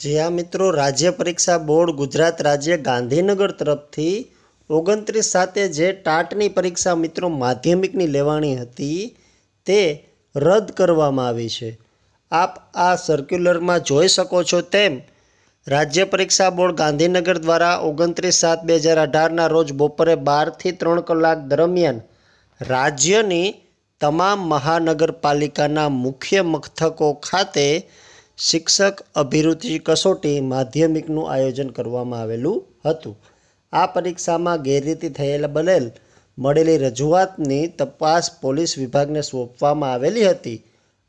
જે આ મિત્રો રાજ્ય પરીક્ષા બોર્ડ ગુજરાત રાજ્ય ગાંધીનગર તરફથી ઓગણત્રીસ સાતે જે ટાટની પરીક્ષા મિત્રો માધ્યમિકની લેવાની હતી તે રદ કરવામાં આવી છે. આપ આ સર્ક્યુલરમાં જોઈ શકો છો તેમ, રાજ્ય પરીક્ષા બોર્ડ ગાંધીનગર દ્વારા ઓગણત્રીસ સાત બે હજાર અઢારના રોજ બપોરે બારથી ત્રણ કલાક દરમિયાન રાજ્યની તમામ મહાનગરપાલિકાના મુખ્ય મથકો ખાતે શિક્ષક અભિરુચિ કસોટી માધ્યમિકનું આયોજન કરવામાં આવેલું હતું. આ પરીક્ષામાં ગેરરીતિ થયેલા બનેલ મળેલી રજૂઆતની તપાસ પોલીસ વિભાગને સોંપવામાં આવેલી હતી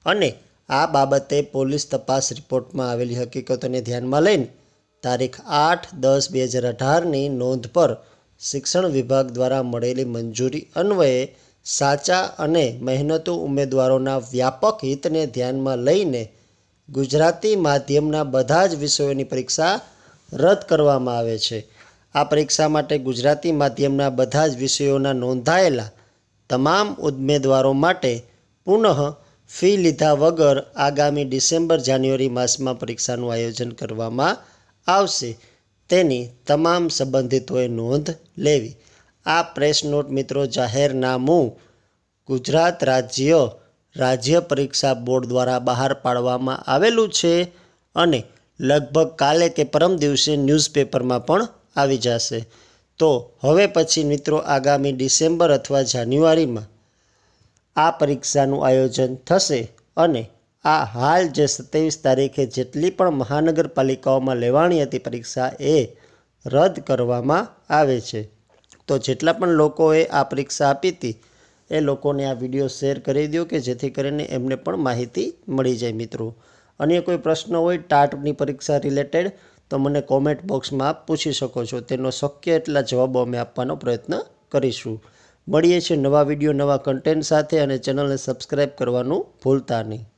અને આ બાબતે પોલીસ તપાસ રિપોર્ટમાં આવેલી હકીકતોને ધ્યાનમાં લઈને તારીખ આઠ દસ બે હજાર અઢારની નોંધ પર શિક્ષણ વિભાગ દ્વારા મળેલી મંજૂરી અન્વયે સાચા અને મહેનતુ ઉમેદવારોના વ્યાપક હિતને ધ્યાનમાં લઈને ગુજરાતી માધ્યમના બધા જ વિષયોની પરીક્ષા રદ કરવામાં આવે છે. આ પરીક્ષા માટે ગુજરાતી માધ્યમના બધા જ વિષયોના નોંધાયેલા તમામ ઉમેદવારો માટે પુનઃ ફી લીધા વગર આગામી ડિસેમ્બર જાન્યુઆરી માસમાં પરીક્ષાનું આયોજન કરવામાં આવશે. તેની તમામ સંબંધિતોએ નોંધ લેવી. આ પ્રેસ નોટ મિત્રો જાહેરનામું ગુજરાત રાજ્ય રાજ્ય પરીક્ષા બોર્ડ દ્વારા બહાર પાડવામાં આવેલું છે અને લગભગ કાલે કે પરમ દિવસે ન્યૂઝપેપરમાં પણ આવી જશે. તો હવે પછી મિત્રો આગામી ડિસેમ્બર અથવા જાન્યુઆરીમાં આ પરીક્ષાનું આયોજન થશે અને આ હાલ જે સત્યાવીસ તારીખે જેટલી પણ મહાનગરપાલિકાઓમાં લેવાણી હતી પરીક્ષા એ રદ કરવામાં આવે છે. તો જેટલા પણ લોકોએ આ પરીક્ષા આપી હતી એ લોકોને આ વીડિયો શેર કરી દો કે જેથી કરીને એમને પણ માહિતી મળી જાય મિત્રો. અન્ય કોઈ પ્રશ્ન હોય ટાટની પરીક્ષા રિલેટેડ, તો મને કોમેન્ટ બોક્સમાં પૂછી શકો છો. તેનો શક્ય એટલા જવાબો અમે આપવાનો પ્રયત્ન કરીશું. મળીએ છીએ નવા વીડિયો, નવા કન્ટેન્ટ સાથે અને ચેનલને સબસ્ક્રાઈબ કરવાનું ભૂલતા નહીં.